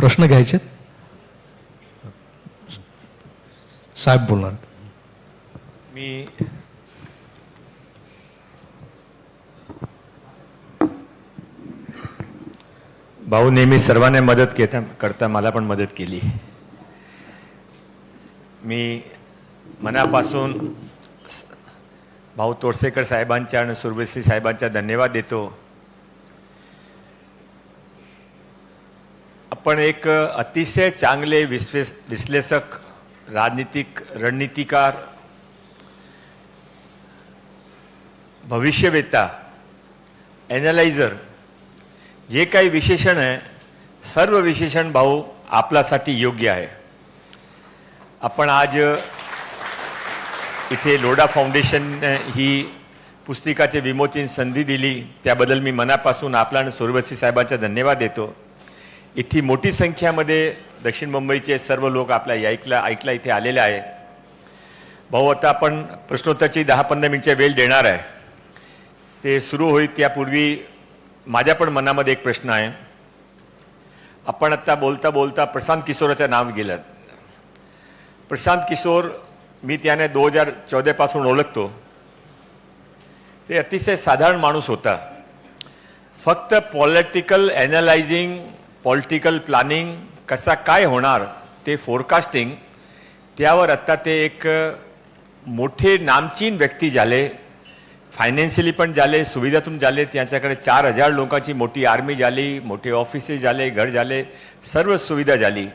प्रश्न घ्यायचे? साहेब बोलणार. मी भाऊ नेहमी सर्वांना मदत घेता करता मला पण मदत केली. मी मनापासून भाऊ तोडसेकर साहेबांच्या आणि सुरवेसी साहेबांच्या धन्यवाद देतो. आपण एक अतिशय चांगले विश्वे विश्लेषक राजनीतिक रणनीतिकार भविष्यवेत्ता ॲनालायझर जे काही विशेषण आहे सर्व विशेषण भाऊ आपल्यासाठी योग्य आहे. आपण आज इथे लोडा फाउंडेशन ही पुस्तिकाचे विमोचन संधी दिली. त्याबद्दल मी मनापासून आपला आणि सुरवसी साहेबांचा धन्यवाद देतो. इथे मोठी संख्यामध्ये दक्षिण मुंबईचे सर्व लोक आपल्या ऐकला ऐकला इथे आलेले आहे. भाऊ आता आपण प्रश्नोत्तरची दहा पंधरा मिनिटच्या वेळ देणार आहे. ते सुरू होईल त्यापूर्वी माझ्या पण मनामध्ये एक प्रश्न आहे. आपण आत्ता बोलता बोलता प्रशांत किशोराचं नाव गेलं. प्रशांत किशोर मी त्याने दोन हजार चौदापासून ओळखतो. ते अतिशय साधारण माणूस होता. फक्त पॉलिटिकल ॲनालायझिंग पॉलिटिकल प्लॅनिंग कसा काय होणार ते फोरकास्टिंग त्यावर आत्ता ते एक मोठे नामचीन व्यक्ती झाले फायनान्शियली पण झाले सुविधातून झाले त्यांच्याकडे चार हजार लोकांची मोठी आर्मी झाली मोठे ऑफिसेस झाले घर झाले सर्व सुविधा झाली.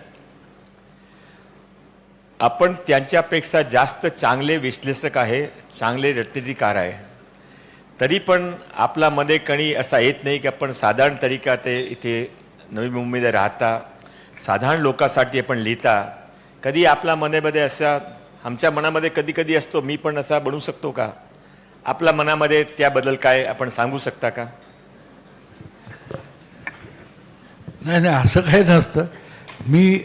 आपण त्यांच्यापेक्षा जास्त चांगले विश्लेषक आहे चांगले रणनीतिकार आहे. तरी पण आपला मध्ये कणी असा येत नाही की आपण साधारण तरीका ते इथे नवी मुंबईमध्ये राहता साधारण लोकांसाठी आपण लिहिता कधी आपल्या मनामध्ये असा आमच्या मनामध्ये कधी कधी असतो मी पण असा बनू शकतो का? आपल्या मनामध्ये त्याबद्दल काय आपण सांगू शकता का? नाही नाही असं काही नसतं. मी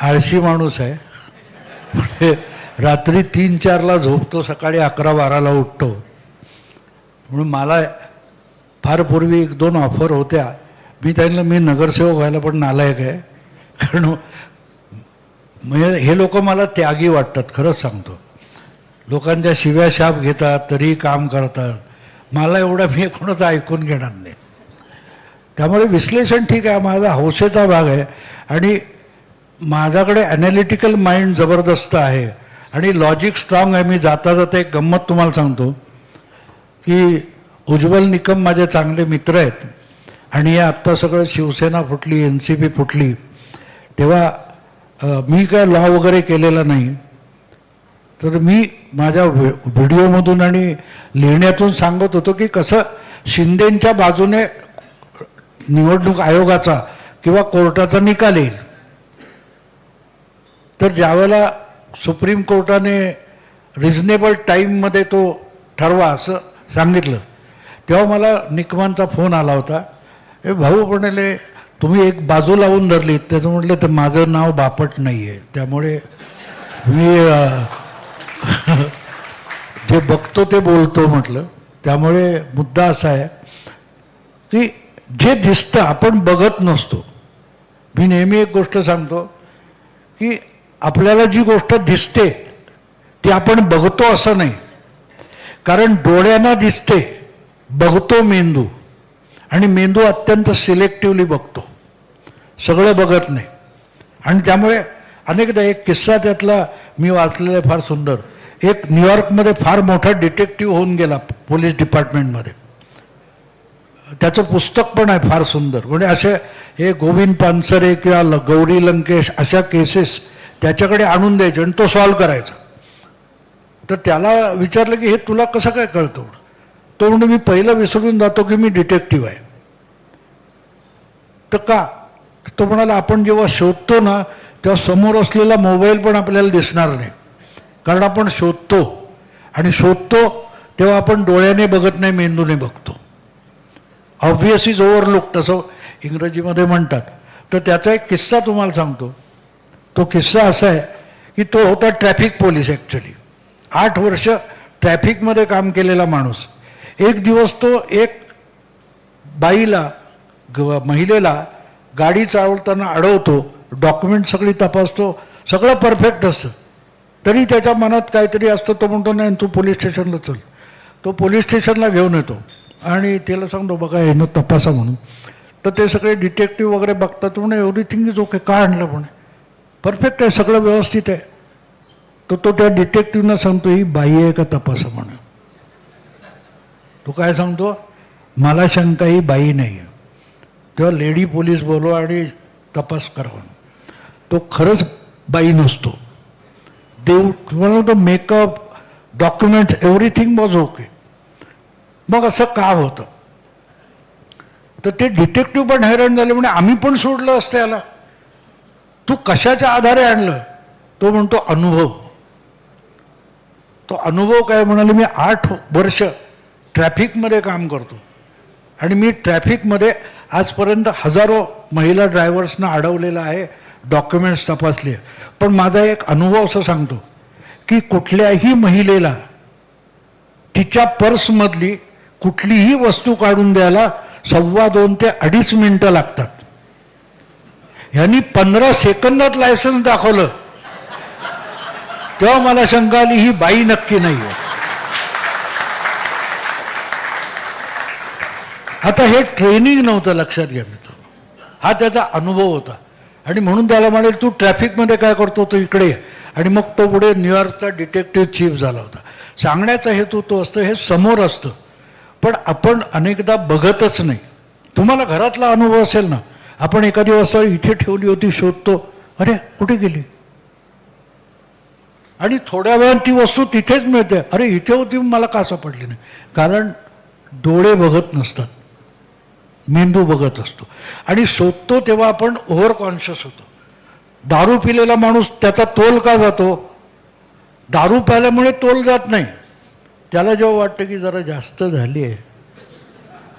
आळशी माणूस आहे. म्हणजे रात्री तीन चारला झोपतो सकाळी अकरा बाराला उठतो. म्हणून मला फार पूर्वी एक दोन ऑफर होत्या. मी त्यांना मी नगरसेवक व्हायला पण नालायक आहे. कारण म्हणजे हे लोक मला त्यागी वाटतात खरंच सांगतो. लोकांच्या शिव्या शाप घेतात तरीही काम करतात. मला एवढं मी कोणाचं ऐकून घेणार नाही. त्यामुळे विश्लेषण ठीक आहे माझा हौसेचा भाग आहे. आणि माझ्याकडे ॲनालिटिकल माइंड जबरदस्त आहे. आणि लॉजिक स्ट्रॉंग आहे मी जाता जाता एक गंमत तुम्हाला सांगतो. की उज्ज्वल निकम माझे चांगले मित्र आहेत. आणि हे आत्ता सगळं शिवसेना फुटली एन सी पी फुटली. तेव्हा मी काय लॉ वगैरे केलेला नाही. तर मी माझ्या व्हि- व्हिडिओमधून आणि लिहिण्यातून सांगत होतो की कसं शिंदेंच्या बाजूने निवडणूक आयोगाचा किंवा कोर्टाचा निकाल येईल. तर ज्यावेळेला सुप्रीम कोर्टाने रिझनेबल टाईममध्ये तो ठरवा असं सांगितलं तेव्हा मला निकमांचा फोन आला होता. हे भाऊ म्हणाले तुम्ही एक बाजू लावून धरली. त्याचं म्हटलं तर माझं नाव बापट नाही आहे त्यामुळे मी जे बघतो ते बोलतो म्हटलं. त्यामुळे मुद्दा असा आहे की जे दिसतं आपण बघत नसतो. मी नेहमी एक गोष्ट सांगतो की आपल्याला जी गोष्ट दिसते ती आपण बघतो असं नाही. कारण डोळ्यांना दिसते. बघतो मेंदू. आणि मेंदू अत्यंत सिलेक्टिव्हली बघतो. सगळं बघत नाही. आणि त्यामुळे अनेकदा एक किस्सा त्यातला मी वाचलेला आहे फार सुंदर. एक न्यूयॉर्कमध्ये फार मोठा डिटेक्टिव्ह होऊन गेला पोलीस डिपार्टमेंटमध्ये. त्याचं पुस्तक पण आहे फार सुंदर. म्हणजे असे हे गोविंद पानसरे किंवा ल- गौरी लंकेश अशा केसेस त्याच्याकडे आणून द्यायचे आणि तो सॉल्व करायचा. तर त्याला विचारलं की हे तुला कसं काय कळतं? तो म्हणजे मी पहिलं विसरून जातो की मी डिटेक्टिव्ह आहे. तर का? तो म्हणाला आपण जेव्हा शोधतो ना तेव्हा समोर असलेला मोबाईल पण आपल्याला दिसणार नाही. कारण आपण शोधतो. आणि शोधतो तेव्हा आपण डोळ्याने बघत नाही मेंदूने बघतो. ऑब्वियस इज ओव्हरलुक तसं इंग्रजीमध्ये म्हणतात. तर त्याचा एक किस्सा तुम्हाला सांगतो. तो किस्सा असा आहे की तो होता ट्रॅफिक पोलीस ॲक्च्युली आठ वर्ष ट्रॅफिकमध्ये काम केलेला माणूस. एक दिवस तो एक बाईला ग महिलेला गाडी चालवताना अडवतो डॉक्युमेंट सगळी तपासतो सगळं परफेक्ट असतं. तरी त्याच्या मनात काहीतरी असतं तो म्हणतो नाही तू पोलीस स्टेशनला चल. तो पोलीस स्टेशनला घेऊन येतो. आणि त्याला सांगतो बघा येणं तपासा म्हणून. तर ते सगळे डिटेक्टिव्ह वगैरे बघतात म्हणे एव्हरीथिंग इज ओके का आणलं म्हणे? परफेक्ट आहे सगळं व्यवस्थित आहे. तर तो त्या डिटेक्टिव्हना सांगतो ही बाई आहे का तपासा म्हणे. तो काय सांगतो मला शंका ही बाई नाही आहे तेव्हा लेडी पोलीस बोलवा आणि तपास करावा तो खरंच बाई नसतो. देव तुम्हाला तो makeup document everything was okay मग असं का होतं? तर ते डिटेक्टिव्ह पण हैराण झाले म्हणजे आम्ही पण सोडलं असतं याला. तू कशाच्या आधारे आणलं? तो म्हणतो अनुभव. तो अनुभव काय म्हणाले मी आठ वर्ष ट्रॅफिकमध्ये काम करतो. आणि मी ट्रॅफिकमध्ये आजपर्यंत हजारो महिला ड्रायव्हर्सना अडवलेलं आहे डॉक्युमेंट्स तपासले. पण माझा एक अनुभव असं सांगतो की कुठल्याही महिलेला तिच्या पर्समधली कुठलीही वस्तू काढून द्यायला सव्वा दोन ते अडीच मिनटं लागतात. ह्यांनी पंधरा सेकंदात लायसन्स दाखवलं. तेव्हा मला शंका आली ही बाई नक्की नाही आहे आता हे ट्रेनिंग नव्हतं लक्षात घ्या मित्र. हा त्याचा अनुभव होता. आणि म्हणून त्याला म्हणेल तू ट्रॅफिकमध्ये काय करतो? तो इकडे आणि मग तो पुढे न्यूयॉर्कचा डिटेक्टिव्ह चीफ झाला होता. सांगण्याचा हेतू तो असतो हे समोर असतं. पण आपण अनेकदा बघतच नाही. तुम्हाला घरातला अनुभव असेल ना आपण एखादी वस्तू इथे ठेवली होती शोधतो. अरे कुठे गेली? आणि थोड्या वेळात ती वस्तू तिथेच मिळते. अरे इथे होती मला का सापडली नाही? कारण डोळे बघत नसतात. मेंदू बघत असतो. आणि शोधतो तेव्हा आपण ओव्हर कॉन्शियस होतो. दारू पिलेला माणूस त्याचा तोल का जातो? दारू प्याल्यामुळे तोल जात नाही. त्याला जेव्हा वाटतं की जरा जास्त झाली आहे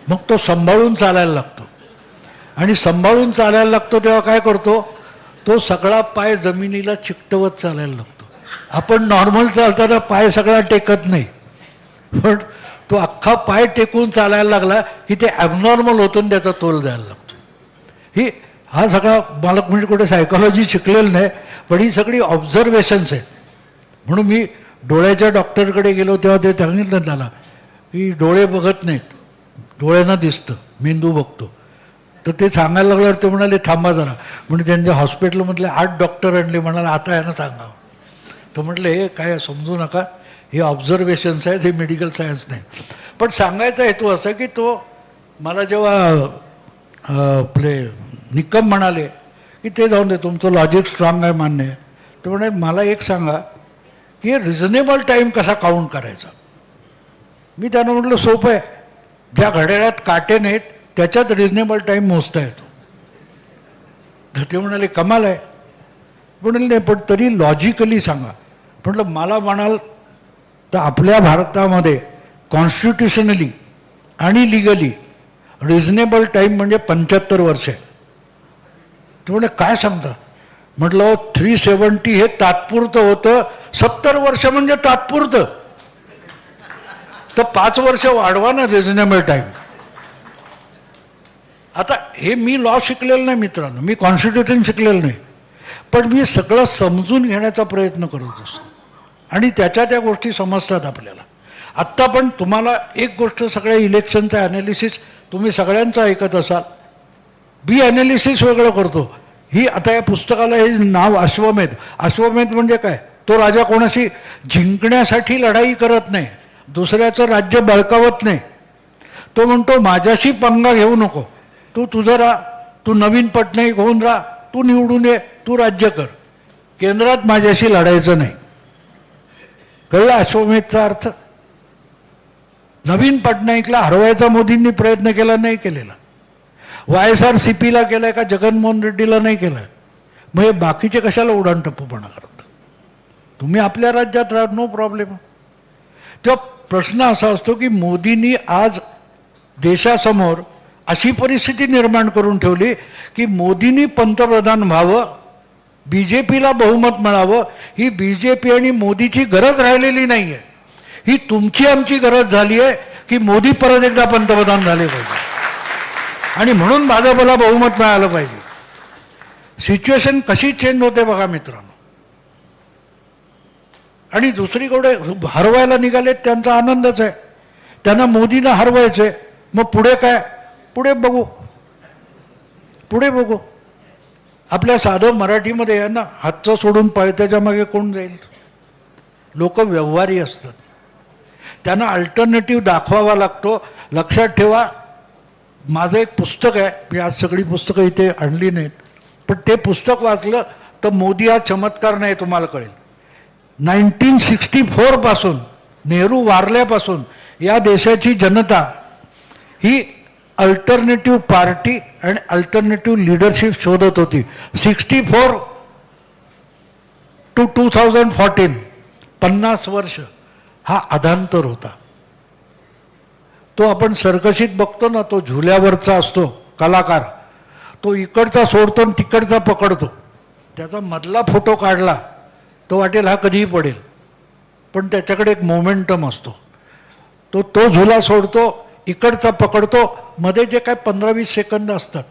मग तो सांभाळून चालायला लागतो. आणि सांभाळून चालायला लागतो तेव्हा काय करतो? तो सगळा पाय जमिनीला चिकटवत चालायला लागतो. आपण नॉर्मल चालताना पाय सगळा टेकत नाही. पण तो अख्खा पाय टेकून चालायला लागला की ते ॲबनॉर्मल होतो आणि त्याचा तोल जायला लागतो. ही हा सगळा बालक म्हणजे कुठे सायकॉलॉजी शिकलेलं नाही पण ही सगळी ऑब्झर्वेशन्स आहेत. म्हणून मी डोळ्याच्या डॉक्टरकडे गेलो तेव्हा ते सांगितलं त्याला की डोळे बघत नाहीत. डोळ्यांना दिसतं मेंदू बघतो. तर ते सांगायला लागल्यावर ते म्हणाले थांबा जरा. म्हणजे त्यांच्या हॉस्पिटलमधले आठ डॉक्टर आणले म्हणाले आता यांना सांगावं. तर म्हटलं हे काय समजू नका. हे ऑब्झर्वेशन्स आहेत हे मेडिकल सायन्स नाही. पण सांगायचा हेतू असा की तो मला जेव्हा आपले निकम म्हणाले की ते जाऊन दे तुमचं लॉजिक स्ट्रॉंग आहे मान्य आहे. तर म्हणे मला एक सांगा की रिझनेबल टाईम कसा काउंट करायचा? मी त्यांना म्हटलं सोपं आहे. ज्या घड्याळात काटे नाहीत त्याच्यात रिझनेबल टाईम मोजता येतो. तर ते म्हणाले कमाल आहे. म्हणाले नाही पण तरी लॉजिकली सांगा. म्हटलं मला म्हणाल तर आपल्या भारतामध्ये कॉन्स्टिट्युशनली आणि लिगली रिझनेबल टाईम म्हणजे पंच्याहत्तर वर्ष आहे. तुम्ही काय सांगता? म्हटलं थ्री सेवन्टी हे तात्पुरतं होतं. सत्तर वर्ष म्हणजे तात्पुरतं. तर पाच वर्ष वाढवा ना रिझनेबल टाईम आता हे मी लॉ शिकलेलं नाही मित्रांनो. मी कॉन्स्टिट्युशन शिकलेलं नाही. पण मी सगळं समजून घेण्याचा प्रयत्न करत असतो. आणि त्याच्या त्या गोष्टी समजतात आपल्याला. आत्ता पण तुम्हाला एक गोष्ट सगळ्या इलेक्शनचं ॲनालिसिस तुम्ही सगळ्यांचं ऐकत असाल. बी ॲनालिसिस वेगळं करतो. ही आता या पुस्तकाला हे नाव अश्वमेध. अश्वमेध म्हणजे काय? तो राजा कोणाशी जिंकण्यासाठी लढाई करत नाही. दुसऱ्याचं राज्य बळकावत नाही. तो म्हणतो माझ्याशी पंगा घेऊ नको. तू तुझं राहा. तू नवीन पटनाईक होऊन राहा. तू निवडून ये. तू राज्य कर. केंद्रात माझ्याशी लढायचं नाही. कळला अश्वमेधचा अर्थ? नवीन पटनाईकला हरवायचा मोदींनी प्रयत्न केला नाही केलेला. वाय एस आर सी पीला केलाय का जगनमोहन रेड्डीला नाही केलं मग हे बाकीचे कशाला उडाण टप्पूपणा करतात? तुम्ही आपल्या राज्यात राहा नो प्रॉब्लेम. तेव्हा प्रश्न असा असतो की मोदींनी आज देशासमोर अशी परिस्थिती निर्माण करून ठेवली की मोदींनी पंतप्रधान व्हावं बी जे पीला बहुमत मिळावं ही बी जे पी आणि मोदीची गरज राहिलेली नाही आहे ही तुमची आमची गरज झाली आहे की मोदी परत एकदा पंतप्रधान झाले पाहिजे. आणि म्हणून भाजपला बहुमत मिळालं पाहिजे. सिच्युएशन कशी चेंज होते बघा मित्रांनो. आणि दुसरीकडे हरवायला निघालेत त्यांचा आनंदच आहे. त्यांना मोदीला आहे मग पुढे काय? पुढे बघू. पुढे बघू. आपल्या साधं मराठीमध्ये आहे ना हातचं सोडून पळत्याच्या मागे कोण जाईल? लोक व्यवहारी असतात. त्यांना अल्टरनेटिव्ह दाखवावा लागतो. लक्षात ठेवा माझं एक पुस्तक आहे. मी आज सगळी पुस्तकं इथे आणली नाहीत. पण ते पुस्तक वाचलं तर मोदी हा चमत्कार नाही तुम्हाला कळेल. नाईन्टीन सिक्स्टी फोरपासून नेहरू वारल्यापासून या देशाची जनता ही अल्टरनेटिव्ह पार्टी आणि अल्टरनेटिव्ह लिडरशिप शोधत होती. Sixty four to two thousand fourteen पन्नास वर्ष हा अधांतर होता. तो आपण सर्कशीत बघतो ना तो झुल्यावरचा असतो कलाकार. तो इकडचा सोडतो आणि तिकडचा पकडतो. त्याचा मधला फोटो काढला तो वाटेल हा कधीही पडेल. पण त्याच्याकडे एक मोमेंटम असतो. तो तो झुला सोडतो इकडचा पकडतो मध्ये जे काय पंधरा वीस सेकंद असतात.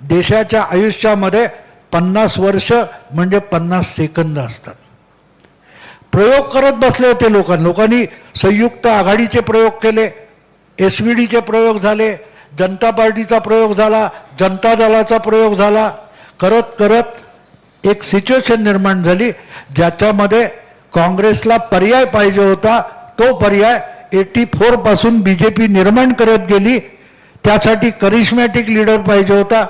देशाच्या आयुष्यामध्ये पन्नास वर्ष म्हणजे पन्नास सेकंद असतात. प्रयोग करत बसले होते लोकांनी लोकांनी संयुक्त आघाडीचे प्रयोग केले एस व्ही डीचे प्रयोग झाले जनता पार्टीचा प्रयोग झाला जनता दलाचा प्रयोग झाला. करत करत एक सिच्युएशन निर्माण झाली ज्याच्यामध्ये काँग्रेसला पर्याय पाहिजे होता तो पर्याय एटी फोरपासून बी जे पी निर्माण करत गेली. त्यासाठी करिश्मॅटिक लीडर पाहिजे होता.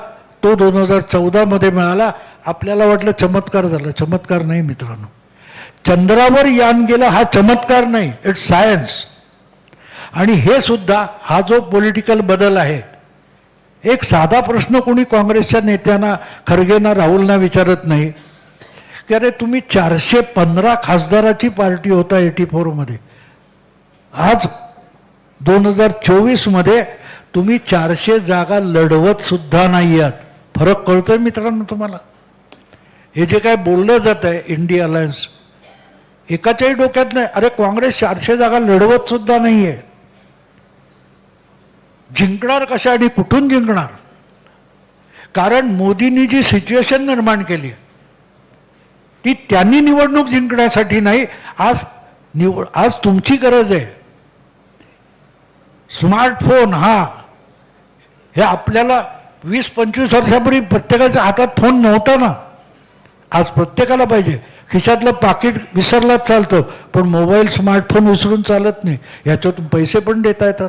तो दोन हजार चौदामध्ये मिळाला. आपल्याला वाटलं चमत्कार झाला. चमत्कार नाही मित्रांनो. चंद्रावर यान गेलं हा चमत्कार नाही. इट्स सायन्स आणि हे सुद्धा हा जो पॉलिटिकल बदल आहे एक साधा प्रश्न कोणी काँग्रेसच्या नेत्यांना खरगेंना राहुलना विचारत नाही. की अरे तुम्ही चारशे पंधरा खासदाराची पार्टी होता एटी फोरमध्ये आज दोन हजार चोवीसमध्ये तुम्ही चारशे जागा लढवत सुद्धा नाही आहात फरक कळतोय मित्रांनो तुम्हाला? हे जे काय बोललं जात आहे इंडिया अलायन्स एकाच्याही डोक्यात नाही. अरे काँग्रेस चारशे जागा लढवत सुद्धा आहे जिंकणार कशा आणि कुठून जिंकणार? कारण मोदींनी जी सिच्युएशन निर्माण केली ती त्यांनी निवडणूक जिंकण्यासाठी नाही. आज निवड आज तुमची गरज आहे. स्मार्टफोन हा. हे आपल्याला वीस पंचवीस वर्षापूर्वी प्रत्येकाच्या हातात फोन नव्हता ना. आज प्रत्येकाला पाहिजे. खिशातलं पाकिट विसरलाच चालतं पण मोबाईल स्मार्टफोन विसरून चालत नाही. याच्यातून पैसे पण देता येतात.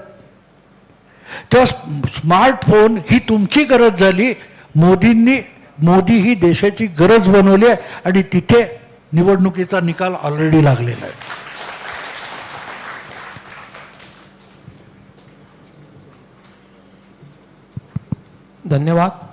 तेव्हा स्मार्टफोन ही तुमची गरज झाली. मोदींनी मोदी ही देशाची गरज बनवली आहे आणि तिथे निवडणुकीचा निकाल ऑलरेडी लागलेला आहे. धन्यवाद.